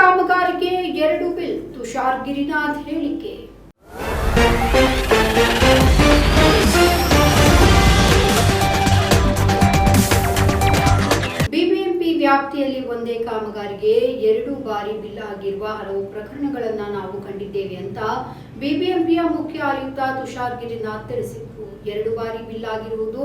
ಕಾಮಗಾರಿಗೆ ಎರಡು ಬಿಲ್, ತುಷಾರ್ ಗಿರಿನಾಥ್ ಹೇಳಿಕೆ. ಬಿಬಿಎಂಪಿ ವ್ಯಾಪ್ತಿಯಲ್ಲಿ ಒಂದೇ ಕಾಮಗಾರಿಗೆ ಎರಡು ಬಾರಿ ಬಿಲ್ ಆಗಿರುವ ಹಲವು ಪ್ರಕರಣಗಳನ್ನು ನಾವು ಕಂಡಿದ್ದೇವೆ ಅಂತ ಬಿಬಿಎಂಪಿಯ ಮುಖ್ಯ ಆಯುಕ್ತ ತುಷಾರ್ ಗಿರಿನಾಥ್ ತಿಳಿಸಿದರು. ಎರಡು ಬಾರಿ ಬಿಲ್ ಆಗಿರುವುದು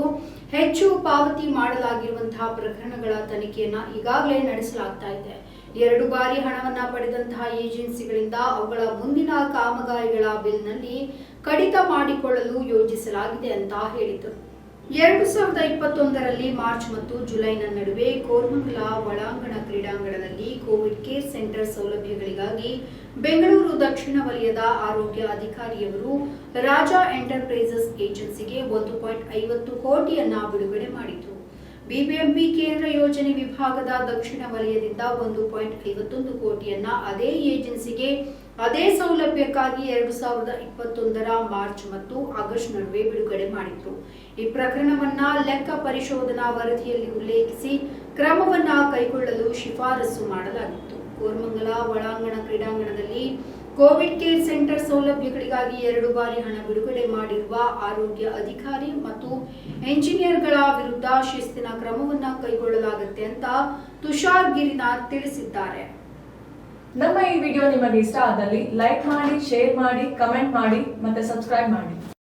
ಹೆಚ್ಚು ಪಾವತಿ ಮಾಡಲಾಗಿರುವಂತಹ ಪ್ರಕರಣಗಳ ತನಿಖೆಯನ್ನ ಈಗಾಗಲೇ ನಡೆಸಲಾಗ್ತಾ ಇದೆ. ಎರಡು ಬಾರಿ ಹಣವನ್ನ ಪಡೆದಂತಹ ಏಜೆನ್ಸಿಗಳಿಂದ ಅವುಗಳ ಮುಂದಿನ ಕಾಮಗಾರಿಗಳ ಬಿಲ್ನಲ್ಲಿ ಕಡಿತ ಮಾಡಿಕೊಳ್ಳಲು ಯೋಜಿಸಲಾಗಿದೆ ಅಂತ ಹೇಳಿದರು. ಎರಡು ಸಾವಿರದ ಇಪ್ಪತ್ತೊಂದರಲ್ಲಿ ಮಾರ್ಚ್ ಮತ್ತು ಜುಲೈನ ನಡುವೆ ಕೋರ್ಮಂಗಲ ಒಳಾಂಗಣ ಕ್ರೀಡಾಂಗಣದಲ್ಲಿ ಕೋವಿಡ್ ಕೇರ್ ಸೆಂಟರ್ ಸೌಲಭ್ಯಗಳಿಗಾಗಿ ಬೆಂಗಳೂರು ದಕ್ಷಿಣ ವಲಯದ ಆರೋಗ್ಯ ಅಧಿಕಾರಿಯವರು ರಾಜಾ ಎಂಟರ್ಪ್ರೈಸಸ್ ಏಜೆನ್ಸಿಗೆ ಒಂದು ಪಾಯಿಂಟ್ ಐವತ್ತು ಕೋಟಿಯನ್ನ ಬಿಡುಗಡೆ ಮಾಡಿತು ಬಿಬಿಎಂಪಿ ಕೇಂದ್ರ ಯೋಜನೆ ವಿಭಾಗದ ದಕ್ಷಿಣ ವಲಯದಿಂದ ಒಂದು ಪಾಯಿಂಟ್ ಐವತ್ತೊಂದು ಕೋಟಿಯನ್ನ ಅದೇ ಏಜೆನ್ಸಿಗೆ, ಅದೇ ಸೌಲಭ್ಯಕ್ಕಾಗಿ ಎರಡು ಸಾವಿರದ ಇಪ್ಪತ್ತೊಂದರ ಮಾರ್ಚ್ ಮತ್ತು ಆಗಸ್ಟ್ ನಡುವೆ ಬಿಡುಗಡೆ ಮಾಡಿತ್ತು ಈ ಪ್ರಕರಣವನ್ನ ಲೆಕ್ಕ ಪರಿಶೋಧನಾ ವರದಿಯಲ್ಲಿ ಉಲ್ಲೇಖಿಸಿ ಕ್ರಮವನ್ನ ಕೈಗೊಳ್ಳಲು ಶಿಫಾರಸು ಮಾಡಲಾಗಿತ್ತು. ಕೋರ್ಮಂಗಲ, ಒಳಾಂಗಣ ಕ್ರೀಡಾಂಗಣದಲ್ಲಿ ಕೋವಿಡ್ ಕೇರ್ ಸೆಂಟರ್ ಸೌಲಭ್ಯಗಳಿಗಾಗಿ ಎರಡು ಬಾರಿ ಹಣ ಬಿಡುಗಡೆ ಮಾಡಿರುವ ಆರೋಗ್ಯ ಅಧಿಕಾರಿ ಮತ್ತು ಎಂಜಿನಿಯರ್ಗಳ ವಿರುದ್ಧ ಶಿಸ್ತಿನ ಕ್ರಮವನ್ನು ಕೈಗೊಳ್ಳಲಾಗುತ್ತೆ ಅಂತ ತುಷಾರ್ ಗಿರಿನಾಥ್ ತಿಳಿಸಿದ್ದಾರೆ. ನಮ್ಮ ಈ ವಿಡಿಯೋ ನಿಮಗೆ ಇಷ್ಟ ಆದಲ್ಲಿ ಲೈಕ್ ಮಾಡಿ, ಶೇರ್ ಮಾಡಿ, ಕಮೆಂಟ್ ಮಾಡಿ ಮತ್ತೆ ಸಬ್ಸ್ಕ್ರೈಬ್ ಮಾಡಿ.